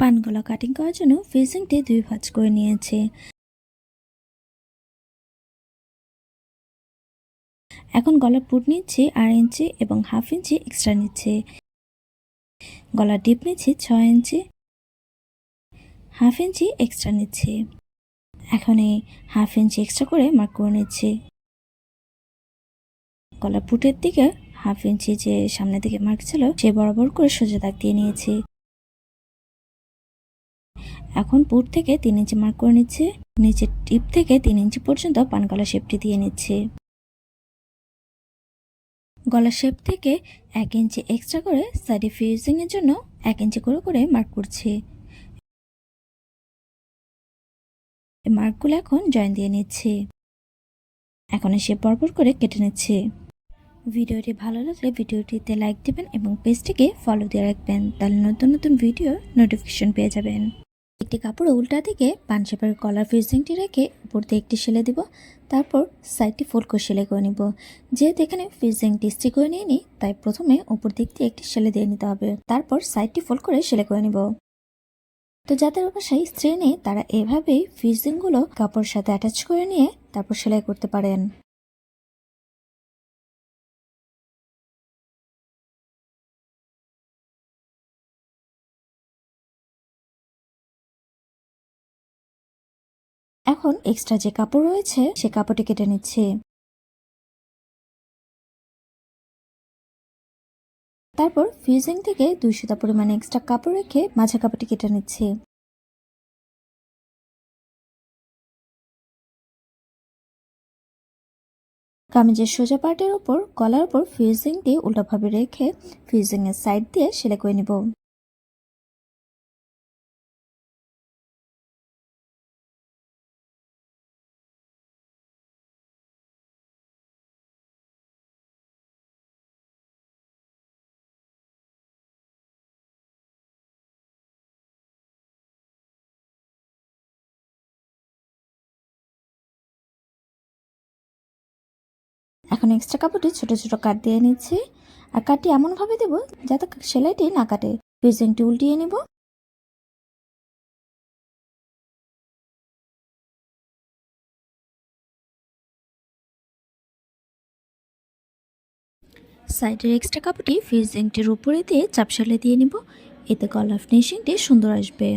পানগুলো cutting করার জন্য ফিজিংটি দুই ভাঁজ করে নিয়েছে। এখন গলার পুট নিচ্ছি আড়াই ইঞ্চি এবং হাফ ইঞ্চি এক্সট্রা নিচ্ছে। গলার ডিপ নিচ্ছি ছয় ইঞ্চি, হাফ ইঞ্চি এক্সট্রা নিচ্ছি। এখন এই হাফ ইঞ্চি এক্সট্রা করে মার্ক করে নিচ্ছি। গলার পুটের দিকে হাফ ইঞ্চি যে সামনের দিকে মার্ক ছিল, সে বরাবর করে সোজা দাগ দিয়ে নিয়েছি। এখন পুর থেকে তিন ইঞ্চি মার্ক করে নিচ্ছে। নিচের টিপ থেকে তিন ইঞ্চি পর্যন্ত পান গলা শেপটি দিয়ে নিচ্ছে। গলার শেপ থেকে এক ইঞ্চি এক্সট্রা করে সাইডে ফিউজিং এর জন্য এক ইঞ্চি করে করে মার্ক করছি। মার্কগুলো এখন জয়েন দিয়ে নিচ্ছি। এখন সে পরপর করে কেটে নিচ্ছি। ভিডিওটি ভালো লাগলে ভিডিওটিতে লাইক দিবেন এবং পেজটিকে ফলো দিয়ে রাখবেন। তাহলে নতুন নতুন ভিডিও নোটিফিকেশন পেয়ে যাবেন। একটি কাপড় উল্টা দিকে পান শেপের কলার ফিজিংটি রেখে উপর দিয়ে একটি সেলাই দিব, তারপর সাইডটি ফোল্ড করে সেলাই করে নিব। যেহেতু এখানে ফিজিংটি স্টিক করে নিয়ে নিই তাই প্রথমে উপর দিক দিয়ে একটি সেলাই দিয়ে নিতে হবে, তারপর সাইডটি ফোল্ড করে সেলাই করে নিব। তো যাদের বাসায় স্ত্রী নেই, তারা এভাবেই ফিজিংগুলো কাপড়ের সাথে অ্যাটাচ করে নিয়ে তারপর সেলাই করতে পারেন। এখন এক্সট্রা যে কাপড় রয়েছে, সে কাপড়টি কেটে নিচ্ছে। তারপর ফিউজিং থেকে দুই সুতা পরিমাণে এক্সট্রা কাপড় রেখে মাঝে কাপড়টি কেটে নিচ্ছে। কামিজের সোজা পার্টের উপর, গলার উপর ফিউজিং দিয়ে উল্টোভাবে রেখে ফিউজিং এর সাইড দিয়ে সেলাই করে নিব। এখন এক্সট্রা কাপড়টি ছোট ছোট কাট দিয়ে নিচ্ছি। আর কাটটি এমনভাবে দেব যাতে সেলাইটি না কাটে। ফিজিংটি উল্টিয়ে নিব। সাইডের এক্সট্রা কাপড়টি ফিজিংটির উপরে দিয়ে চাপ সেলাই দিয়ে নিব। এতে গলা ফিনিশিংটি সুন্দর আসবে।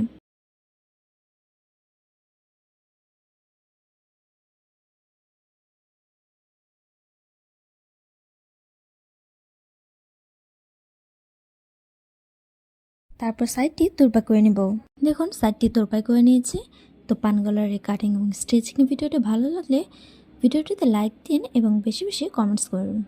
তারপর সাইডটি তোরপা করে নেব। দেখুন, সাইডটি তোরপাই করে নিয়েছি। তো পান গলার কাটিং এবং স্টিচিং ভিডিওটি ভালো লাগলে ভিডিওটিতে লাইক দিন এবং বেশি বেশি কমেন্টস করুন।